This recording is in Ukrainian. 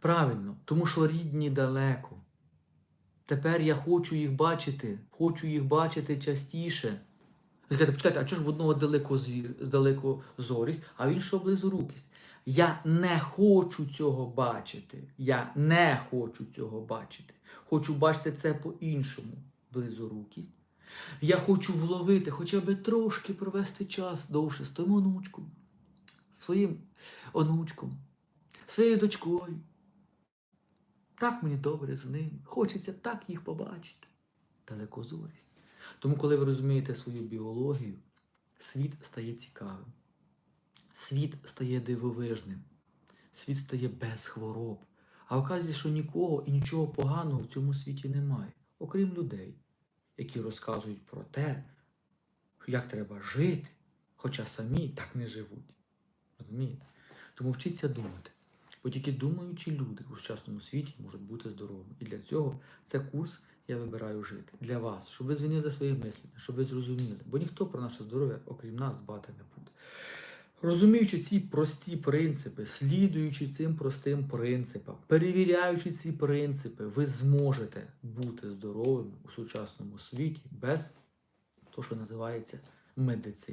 Правильно, тому що рідні далеко. Тепер я хочу їх бачити, хочу їх бачити частіше. Скажете, почекайте, а чого ж в одного далеко звір, далеко зорість, а в іншого близорукість? Я не хочу цього бачити. Я не хочу цього бачити. Хочу бачити це по-іншому. Близорукість. Я хочу вловити, хоча б трошки провести час довше з тим онучком, своїм онучком, своєю дочкою. Так мені добре з ними. Хочеться так їх побачити. Далекозорість. Тому, коли ви розумієте свою біологію, світ стає цікавим. Світ стає дивовижним. Світ стає без хвороб. А оказується, що нікого і нічого поганого в цьому світі немає, окрім людей, які розказують про те, як треба жити, хоча самі так не живуть. Розумієте? Тому вчіться думати. Бо тільки думаючі люди у сучасному світі можуть бути здоровими. І для цього це курс я вибираю жити для вас, щоб ви змінили своє мислення, щоб ви зрозуміли. Бо ніхто про наше здоров'я, окрім нас, дбати не буде. Розуміючи ці прості принципи, слідуючи цим простим принципам, перевіряючи ці принципи, ви зможете бути здоровими у сучасному світі без того, що називається медицина.